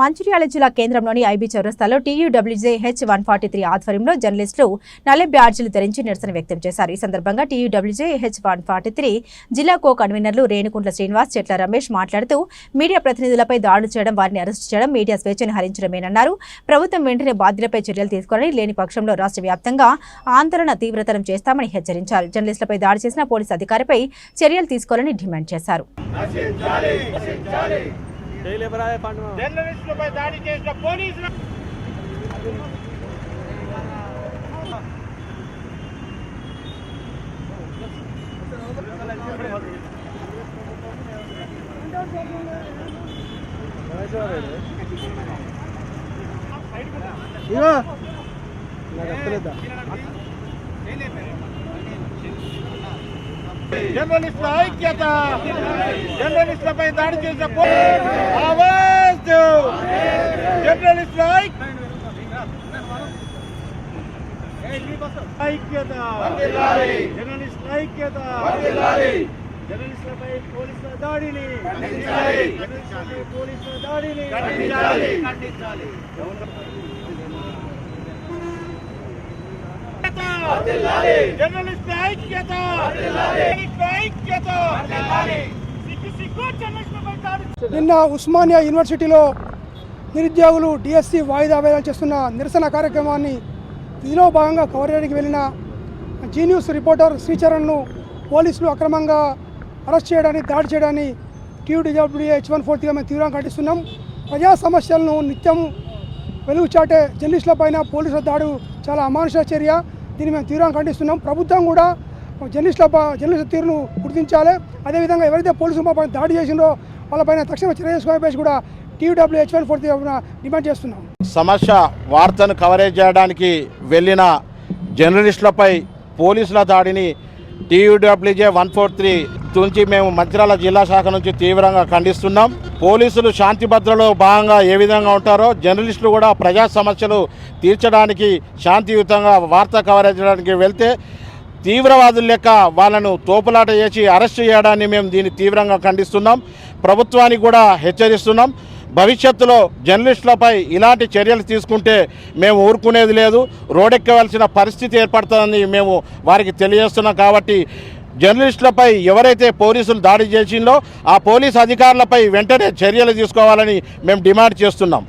మంచిర్యాల జిల్లా కేంద్రంలోని ఐబీ చౌరస్తాలో TUWJ H one forty three ఆధ్వర్యంలో జర్నలిస్టులు నల్ల బ్యాడ్జీలు ధరించి నిరసన వ్యక్తం చేశారు. ఈ సందర్భంగా TUWJ H one forty three జిల్లా కో కన్వీనర్లు రేణుకుంట్ల శ్రీనివాస్ చెట్ల రమేష్ మాట్లాడుతూ మీడియా ప్రతినిధులపై దాడులు చేయడం వారిని అరెస్టు చేయడం మీడియా స్వేచ్ఛను హరించడమేనన్నారు. ప్రభుత్వం వెంటనే బాధ్యులపై చర్యలు తీసుకోవాలని లేని పక్షంలో రాష్ట్ర వ్యాప్తంగా ఆందోళన తీవ్రతరం చేస్తామని హెచ్చరించారు. జర్నలిస్టులపై దాడి చేసిన పోలీసు అధికారిపై చర్యలు తీసుకోవాలని డిమాండ్ చేశారు. జర్నలిస్టులపై దాడి చేసిన పోలీసులు ఇగో నాకు అర్థలేదా జర్నలిస్టుల ఐక్యత జర్నలిస్టులపై దాడి చేసిన పోలీసులు ఆవాజ్ దో. జర్నలిస్టుల ఐక్య- ఐక్యత జర్నలిస్టుల ఐక్యత జర్నలిస్టులపై పోలీసుల దాడిని జర్నలిస్టులపై పోలీసుల దాడిని జర్నలిస్ట్ ఐక్యత. ఐక్యత. నిన్న ఉస్మానియా యూనివర్సిటీలో నిరుద్యోగులు డిఎస్సి వాయిదా వేయాలు చేస్తున్న నిరసన కార్యక్రమాన్ని ఇందులో భాగంగా కవర్ చేయడానికి వెళ్ళిన జీ న్యూస్ రిపోర్టర్ శ్రీచరణ్ను పోలీసులు అక్రమంగా అరెస్ట్ చేయడాన్ని దాడి చేయడాన్ని టీయూడబ్ల్యూఏ హెచ్ వన్ ఫోర్టీగా మేము తీవ్రంగా ఖండిస్తున్నాం. ప్రజా సమస్యలను నిత్యం వెలుగు చాటే జర్నలిస్టుల పైన పోలీసుల దాడు చాలా అమానుష చర్య. దీన్ని మేము తీవ్రంగా ఖండిస్తున్నాం. ప్రభుత్వం కూడా జర్నలిస్టుల జర్నలిస్ట్ జర్నలిస్టుల తీరును గుర్తించాలి. అదేవిధంగా ఎవరైతే పోలీసు పైన దాడి చేసిందో వాళ్ళపైన తక్షణ చర్య తీసుకోవాలని కూడా TW H one forty demand చేస్తున్నాం. సమస్య వార్తను కవరేజ్ చేయడానికి వెళ్ళిన జర్నలిస్టులపై పోలీసుల దాడిని టీయూడబ్ల్యూజే వన్ ఫోర్ త్రీ నుంచి మేము మంచిర్యాల జిల్లా శాఖ నుంచి తీవ్రంగా ఖండిస్తున్నాం. పోలీసులు శాంతి భద్రలో భాగంగా ఏ విధంగా ఉంటారో జర్నలిస్టులు కూడా ప్రజా సమస్యలు తీర్చడానికి శాంతియుతంగా వార్త కవరేజ్ చేయడానికి వెళ్తే తీవ్రవాదుల లెక్క వాళ్ళను తోపులాట చేసి అరెస్ట్ చేయడాన్ని మేము దీన్ని తీవ్రంగా ఖండిస్తున్నాం. ప్రభుత్వానికి కూడా హెచ్చరిస్తున్నాం. భవిష్యత్తులో జర్నలిస్టులపై ఇలాంటి చర్యలు తీసుకుంటే మేము ఊరుకునేది లేదు. రోడెక్కవలసిన పరిస్థితి ఏర్పడుతుందని మేము వారికి తెలియజేస్తున్నాం కాబట్టి జర్నలిస్టులపై ఎవరైతే పోలీసులు దాడి చేసిందో ఆ పోలీస్ అధికారులపై వెంటనే చర్యలు తీసుకోవాలని మేము డిమాండ్ చేస్తున్నాం.